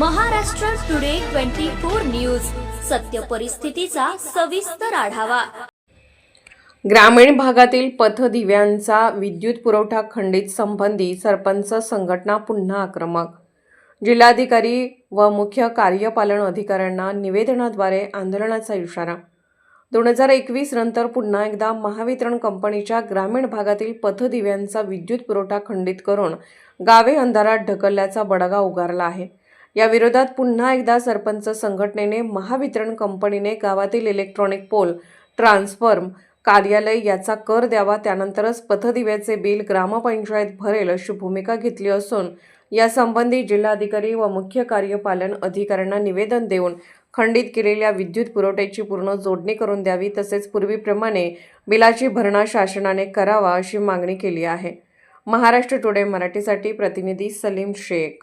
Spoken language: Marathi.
Maharashtra today twenty four news. सत्य परिस्थितीचा सविस्तर आढावा. ग्रामीण भागातील पथदिव्यांचा विद्युत पुरवठा खंडित संबंधी सरपंच संघटना पुन्हा आक्रमक. जिल्हाधिकारी व मुख्य कार्यपालन अधिकाऱ्यांना निवेदनाद्वारे आंदोलनाचा इशारा. दोन हजार एकवीस नंतर पुन्हा एकदा महावितरण कंपनीच्या ग्रामीण भागातील पथदिव्यांचा विद्युत पुरवठा खंडित करून गावे अंधारात ढकलल्याचा बडगा उगारला आहे. या विरोधात पुन्हा एकदा सरपंच संघटनेने महावितरण कंपनीने गावातील इलेक्ट्रॉनिक पोल ट्रान्सफॉर्म कार्यालय याचा कर द्यावा त्यानंतरच पथदिव्याचे बिल ग्रामपंचायत भरेल अशी भूमिका घेतली असून यासंबंधी जिल्हाधिकारी व मुख्य कार्यपालन अधिकाऱ्यांना निवेदन देऊन खंडित केलेल्या विद्युत पुरवठ्याची पूर्ण जोडणी करून द्यावी तसेच पूर्वीप्रमाणे बिलाची भरणा शासनाने करावा अशी मागणी केली आहे. महाराष्ट्र टुडे मराठीसाठी प्रतिनिधी सलीम शेख